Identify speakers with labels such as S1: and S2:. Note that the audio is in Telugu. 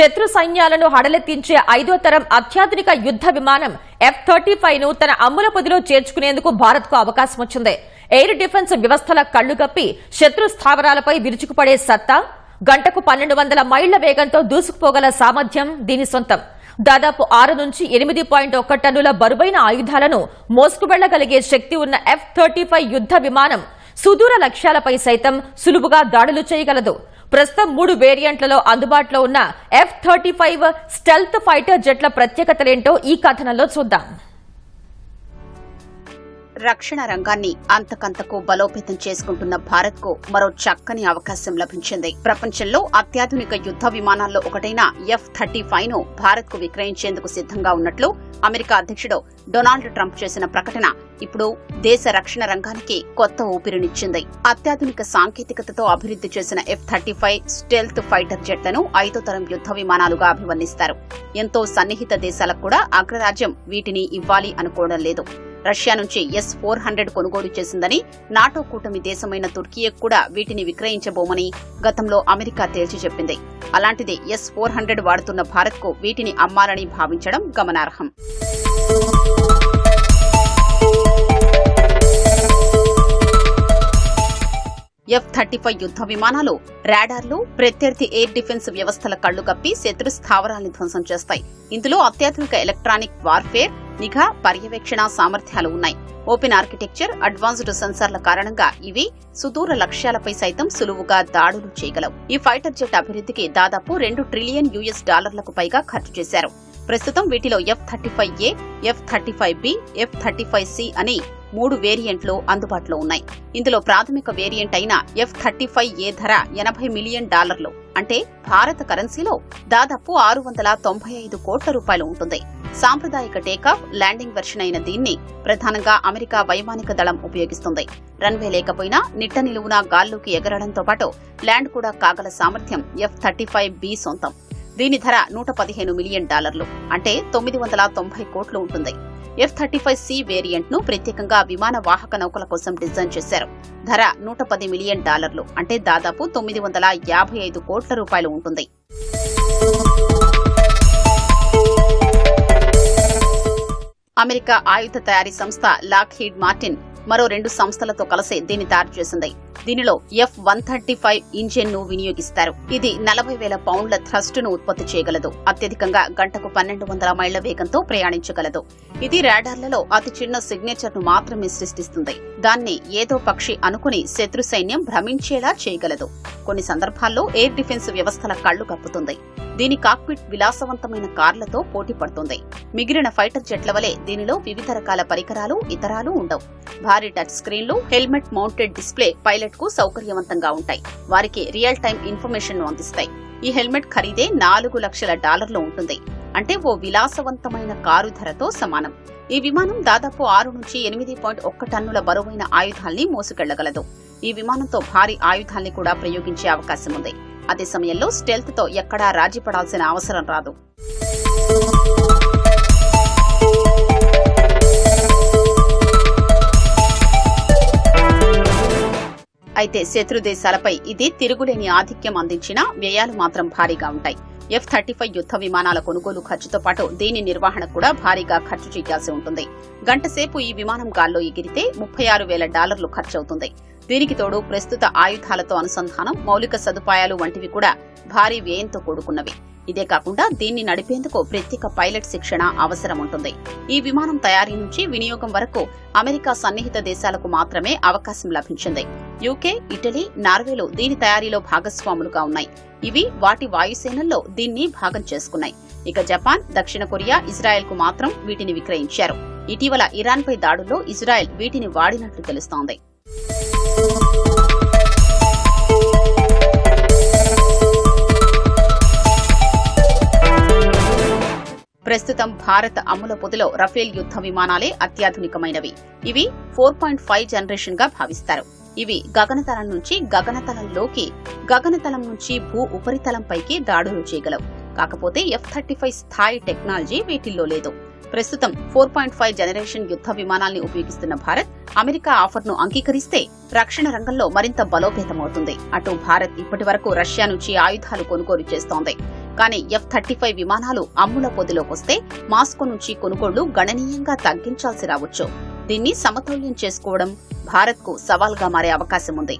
S1: శత్రు సైన్యాలను హడలెత్తించే ఐదో తరం అత్యాధునిక యుద్ధ విమానం ఎఫ్ థర్టీ ఫైవ్ను తన అమ్ముల పొదిలో చేర్చుకునేందుకు భారత్కు అవకాశం వచ్చింది. ఎయిర్ డిఫెన్స్ వ్యవస్థల కళ్ళుగప్పి శత్రు స్థావరాలపై విరుచుకుపడే సత్తా గంటకు పన్నెండు వందల మైళ్ళ వేగంతో దూసుకుపోగల సామర్థ్యం దీని సొంతం. దాదాపు ఆరు నుంచి ఎనిమిది పాయింట్ ఒక్క టన్నుల బరువైన ఆయుధాలను మోసుకువెళ్ళగలిగే శక్తి ఉన్న ఎఫ్ థర్టీ ఫైవ్ యుద్ధ విమానం సుదూర లక్ష్యాలపై సైతం సులువుగా దాడులు చేయగలదు. ప్రస్తుతం మూడు వేరియంట్లలో అందుబాటులో ఉన్న F thirty five stealth fighter జెట్ల ప్రత్యేకతలేంటో ఈ కథనంలో చూద్దాం.
S2: రక్షణ రంగాన్ని అంతకంతకు బలోపేతం చేసుకుంటున్న భారత్కు మరో చక్కని అవకాశం లభించింది. ప్రపంచంలో అత్యాధునిక యుద్ధ విమానాల్లో ఒకటైన ఎఫ్ థర్టీ ఫైవ్ను భారత్కు విక్రయించేందుకు సిద్ధంగా ఉన్నట్లు అమెరికా అధ్యక్షుడు డొనాల్డ్ ట్రంప్ చేసిన ప్రకటన ఇప్పుడు దేశ రక్షణ రంగానికి కొత్త ఊపిరినిచ్చింది. అత్యాధునిక సాంకేతికతతో అభివృద్ధి చేసిన F thirty five stealth fighter జెట్లను ఐదో తరం యుద్ధ విమానాలుగా అభివర్ణిస్తారు. ఎంతో సన్నిహిత దేశాలకు కూడా అగ్రరాజ్యం వీటిని ఇవ్వాలి అనుకోవడం లేదు. రష్యా నుంచి ఎస్ ఫోర్ హండ్రెడ్ కొనుగోలు చేసిందని నాటో కూటమి దేశమైన తుర్కీయకు కూడా వీటిని విక్రయించబోమని గతంలో అమెరికా తేల్చి చెప్పింది. అలాంటిది ఎస్ ఫోర్ హండ్రెడ్ వాడుతున్న భారత్కు వీటిని అమ్మాలని భావించడం గమనార్హం. ఎఫ్ థర్టీ ఫైవ్ యుద్ధ విమానాలు రాడార్లు ప్రత్యర్థి ఎయిర్ డిఫెన్స్ వ్యవస్థల కళ్ళు కప్పి శత్రు స్థావరాల్ని ధ్వంసం చేస్తాయి. ఇందులో అత్యాధునిక ఎలక్ట్రానిక్ వార్ఫేర్ నిఘా పర్యవేక్షణ సామర్థ్యాలు ఉన్నాయి. ఓపెన్ ఆర్కిటెక్చర్ అడ్వాన్స్డ్ సెన్సార్ల కారణంగా ఇవి సుదూర లక్ష్యాలపై సైతం సులువుగా దాడులు చేయగలవు. ఈ ఫైటర్ జెట్ అభివృద్ధికి దాదాపు రెండు ట్రిలియన్ యుఎస్ డాలర్లకు పైగా ఖర్చు చేశారు. ప్రస్తుతం వీటిలో F thirty five A F thirty five B F thirty five C అని మూడు వేరియంట్లు అందుబాటులో ఉన్నాయి. ఇందులో ప్రాథమిక వేరియంట్ అయిన ఎఫ్ థర్టీ ఫైవ్ ఏ ధర ఎనభై మిలియన్ డాలర్లు. అంటే భారత కరెన్సీలో దాదాపు ఆరు వందల తొంభై ఐదు కోట్ల రూపాయలు ఉంటుంది. సాంప్రదాయిక టేకాఫ్ ల్యాండింగ్ వెర్షన్ అయిన దీన్ని ప్రధానంగా అమెరికా వైమానిక దళం ఉపయోగిస్తుంది. రన్వే లేకపోయినా నిట్ట నిలువున గాల్లోకి ఎగరడంతో పాటు ల్యాండ్ కూడా కాగల సామర్థ్యం ఎఫ్ థర్టీ ఫైవ్ బి సొంతం. దీని ధర నూట పదిహేను మిలియన్ డాలర్లు అంటే తొమ్మిది వందల తొంభై కోట్లు ఉంటుంది. ఎఫ్ థర్టీ ఫైవ్ సి వేరియంట్ను ప్రత్యేకంగా విమాన వాహక నౌకల కోసం డిజైన్ చేశారు. ధర నూట పది మిలియన్ డాలర్లు అంటే దాదాపు తొమ్మిది వందల యాభై ఐదు కోట్ల రూపాయలు ఉంటుంది. అమెరికా ఆయుధ తయారీ సంస్థ లాక్హీడ్ మార్టిన్ మరో రెండు సంస్థలతో కలిసి దీన్ని తయారు చేసింది. దీనిలో ఎఫ్ వన్ థర్టీ ఫైవ్ ఇంజిన్ను వినియోగిస్తారు. ఇది నలభై వేల పౌండ్ల థ్రస్ట్ను ఉత్పత్తి చేయగలదు. అత్యధికంగా గంటకు పన్నెండు వందల మైళ్ళ వేగంతో ప్రయాణించగలదు. ఇది రాడార్లలో అతి చిన్న సిగ్నేచర్ను మాత్రమే సృష్టిస్తుంది. దాన్ని ఏదో పక్షి అనుకుని శత్రు సైన్యం భ్రమించేలా చేయగలదు. కొన్ని సందర్భాల్లో ఎయిర్ డిఫెన్స్ వ్యవస్థల కళ్ళు కప్పుతుంది. దీని కాక్పిట్ విలాసవంతమైన కార్లతో పోటీ పడుతుంది. మిగిలిన ఫైటర్ జెట్ల వలె దీనిలో వివిధ రకాల పరికరాలు ఇతరాలు ఉండవు. భారీ టచ్ స్క్రీన్లు హెల్మెట్ మౌంటెడ్ డిస్ప్లే పైలట్ కు సౌకర్యవంతంగా ఉంటాయి. వారికి రియల్ టైం ఇన్ఫర్మేషన్ను అందిస్తాయి. ఈ హెల్మెట్ ఖరీదే నాలుగు లక్షల డాలర్లు ఉంటుంది. అంటే ఓ విలాసవంతమైన కారు ధరతో సమానం. ఈ విమానం దాదాపు ఆరు నుంచి ఎనిమిది పాయింట్ ఒక్క టన్నుల బరువైన ఆయుధాల్ని మోసుకెళ్ళగలదు. ఈ విమానంతో భారీ ఆయుధాల్ని కూడా ప్రయోగించే అవకాశం ఉంది అదే సమయంలో స్టెల్త్తో ఎక్కడా రాజీ పడాల్సిన అవసరం రాదు. అయితే శత్రు దేశాలపై ఇది తిరుగులేని ఆధిక్యం అందించిన వ్యయాలు మాత్రం భారీగా ఉంటాయి. ఎఫ్ థర్టీ ఫైవ్ యుద్ధ విమానాల కొనుగోలు ఖర్చుతో పాటు దీని నిర్వహణ కూడా భారీగా ఖర్చు చేయాల్సి ఉంటుంది. గంటసేపు ఈ విమానం గాల్లో ఎగిరితే ముప్పై ఆరు వేల డాలర్లు ఖర్చవుతుంది. దీనికి తోడు ప్రస్తుత ఆయుధాలతో అనుసంధానం మౌలిక సదుపాయాలు వంటివి కూడా భారీ వ్యయంతో కూడుకున్నవి. ఇదే కాకుండా దీన్ని నడిపేందుకు ప్రత్యేక పైలట్ శిక్షణ అవసరం ఉంటుంది. ఈ విమానం తయారీ నుంచి వినియోగం వరకు అమెరికా సన్నిహిత దేశాలకు మాత్రమే అవకాశం లభించింది. యూకే ఇటలీ నార్వేలు దీని తయారీలో భాగస్వాములుగా ఉన్నాయి. ఇవి వాటి వాయుసేనల్లో దీన్ని భాగం చేసుకున్నాయి. ఇక జపాన్ దక్షిణ కొరియా ఇజ్రాయెల్కు మాత్రం వీటిని విక్రయించారు. ఇటీవల ఇరాన్ పై దాడుల్లో ఇజ్రాయెల్ వీటిని వాడినట్లు తెలుస్తోంది. ప్రస్తుతం భారత అమ్ముల పొదిలో రఫేల్ యుద్ధ విమానాలే అత్యాధునికమైనవి. ఇవి ఫోర్ పాయింట్ ఫైవ్ జనరేషన్గా భావిస్తారు. ఇవి గగనతలం నుంచి గగనతలంలోకి గగనతలం నుంచి భూ ఉపరితలంపైకి దాడులు చేయగలవు. కాకపోతే ఎఫ్ థర్టీ ఫైవ్ స్థాయి టెక్నాలజీ వీటిల్లో లేదు. ప్రస్తుతం ఫోర్ పాయింట్ ఫైవ్ జనరేషన్ యుద్ధ విమానాల్ని ఉపయోగిస్తున్న భారత్ అమెరికా ఆఫర్ను అంగీకరిస్తే రక్షణ రంగంలో మరింత బలోపేతమవుతుంది. అటు భారత్ ఇప్పటి వరకు రష్యా నుంచి ఆయుధాలు కొనుగోలు చేస్తోంది. కానీ ఎఫ్ థర్టీ ఫైవ్ విమానాలు అమ్ముల పొదిలోకొస్తే మాస్కో నుంచి కొనుగోళ్ళు గణనీయంగా తగ్గించాల్సి రావచ్చు. దీన్ని సమతౌల్యం చేసుకోవడం భారత్కు సవాల్గా మారే అవకాశం ఉంది.